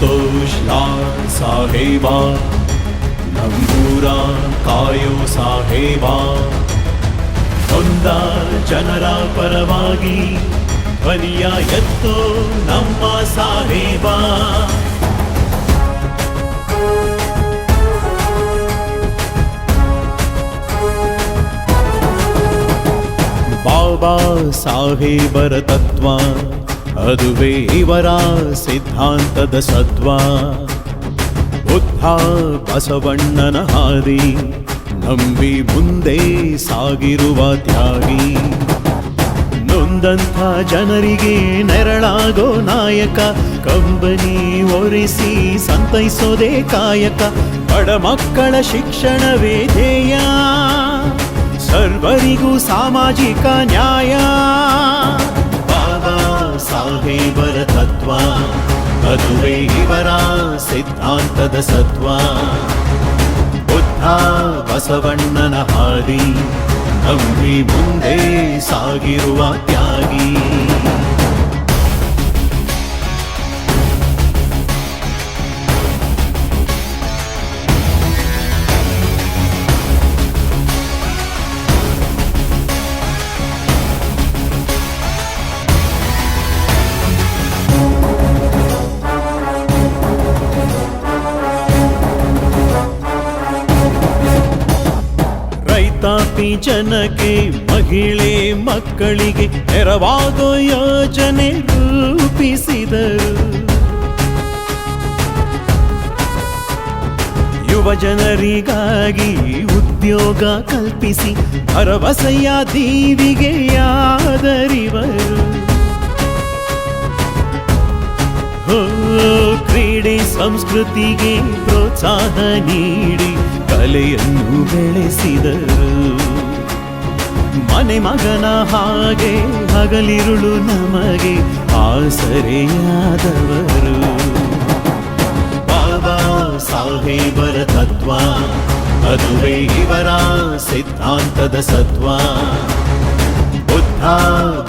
ಸಂತೋಷ್ ಲಾಲ್ ಸಾಹೇಬ ನಮ್ಮೂರ ಕಾಯೋ ಸಾಹೇಬ ನೊಂದ ಜನರ ಪರವಾಗಿ ಧ್ವನಿಯ ಎತ್ತೋ ನಮ್ಮ ಸಾಹೇಬ ಬಾಬಾ ಸಾಹೇಬರ ತತ್ವ ಅದುವೇ ಇವರ ಸಿದ್ಧಾಂತದ ಸತ್ವ. ಬುದ್ಧ ಬಸವಣ್ಣನ ಹಾದಿ, ನಂಬಿ ಮುಂದೆ ಸಾಗಿರುವ ತ್ಯಾಗಿ. ನೊಂದಂಥ ಜನರಿಗೆ ನೆರಳಾಗೋ ನಾಯಕ, ಕಂಬನಿ ಒರೆಸಿ ಸಂತೈಸೋದೇ ಕಾಯಕ. ಬಡ ಮಕ್ಕಳ ಶಿಕ್ಷಣವೇ ಧ್ಯೇಯ ಸರ್ವರಿಗೂ ಸಾಮಾಜಿಕ ನ್ಯಾಯ. ಸಾಹೇಬರ ತತ್ವ. ಅದುವೇ ಇವರ ಸಿದ್ಧಾಂತದ ಸತ್ವ. ಬುದ್ಧ ಬಸವಣ್ಣನ ಹಾದಿ ನಂಬಿ ಮುಂದೆ ಸಾಗಿರುವ ತ್ಯಾಗಿ. ಜನಕ್ಕೆ, ಮಹಿಳೆ ಮಕ್ಕಳಿಗೆ ನೆರವಾಗೋ ಯೋಜನೆ ರೂಪಿಸಿದರು ಯುವ ಜನರಿಗಾಗಿ ಉದ್ಯೋಗ ಕಲ್ಪಿಸಿ, ಭರವಸೆಯ ದೀವಿಗೆ ಯಾದರಿವರು ಕ್ರೀಡೆ ಸಂಸ್ಕೃತಿಗೆ ಪ್ರೋತ್ಸಾಹ ನೀಡಿ, ಕಲೆಯನ್ನು ಬೆಳೆಸಿದರು. ಮನೆ ಮಗನ ಹಾಗೆ ಹಗಲಿರುಳು ನಮಗೆ ಆಸರೆಯಾದವರು. ಬಾಬಾ ಸಾಹೇಬರ ತತ್ವ ಅದುವೇ ಇವರ ಸಿದ್ಧಾಂತದ ಸತ್ವ. ಬುದ್ಧ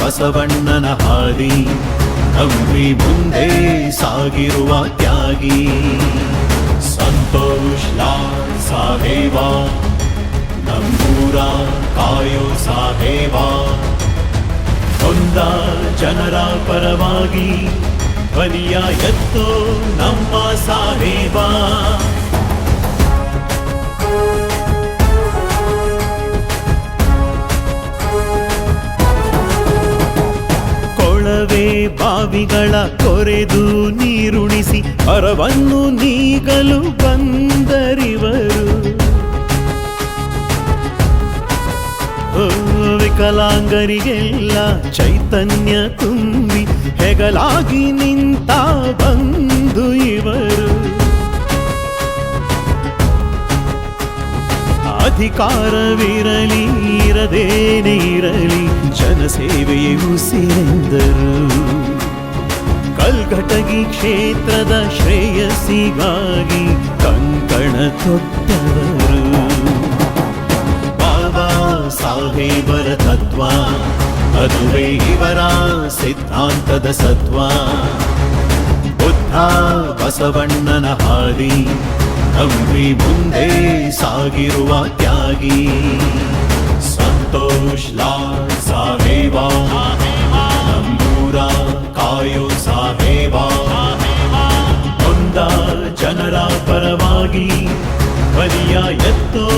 ಬಸವಣ್ಣನ ಹಾದಿ ನಂಬಿ ಮುಂದೆ ಸಾಗಿರುವ ತ್ಯಾಗಿ. ಸಂತೋಷ್ ಲಾ ಸಾಹೇಬ ನಮ್ಮೂರ ಕಾಯೋ ಸಾಧೇವಾ ನೊಂದ ಜನರ ಪರವಾಗಿ ಧ್ವನಿಯ ಎತ್ತೋ ನಮ್ಮ ಸಾಹೇಬ ಕೊಳವೆ ಬಾವಿಗಳ ಕೊರೆದು ನೀರುಣಿಸಿ ಹೊರವನ್ನು ನೀಗಲು ಬಂದರಿವರು. ವಿಕಲಾಂಗರಿಗೆಲ್ಲ ಚೈತನ್ಯ ತುಂಬಿ ಹೆಗಲಾಗಿ ನಿಂತ ಬಂದು ಇವರು. ಅಧಿಕಾರವಿರಲಿ, ಇರದೇನೆ ಇರಲಿ, ಜನಸೇವೆಯೇ ಉಸಿರೆಂದರು. ಕಲ್ಘಟಗಿ ಕ್ಷೇತ್ರದ ಶ್ರೇಯಸ್ಸಿಗಾಗಿ ಕಂಕಣ ತೊಟ್ಟವರು. ಸಾಹೇಬರ ತತ್ವ. ಅದುವೇ ಇವರ ಸಿದ್ಧಾಂತದ ಸತ್ವ. ಬುದ್ಧ ಬಸವಣ್ಣನ ಹಾದಿ ನಂಬಿ ಮುಂದೆ ಸಾಗಿರುವ ತ್ಯಾಗಿ. ಸಂತೋಷ್ ಲಾಲ್ ಸಾಹೇವಾ ನಂಬೂರ ಕಾಯೋ ಸಾಹೇವಾ ಒಂದ ಜನರ ಪರವಾಗಿ ಬಲಿಯ ಎತ್ತೋ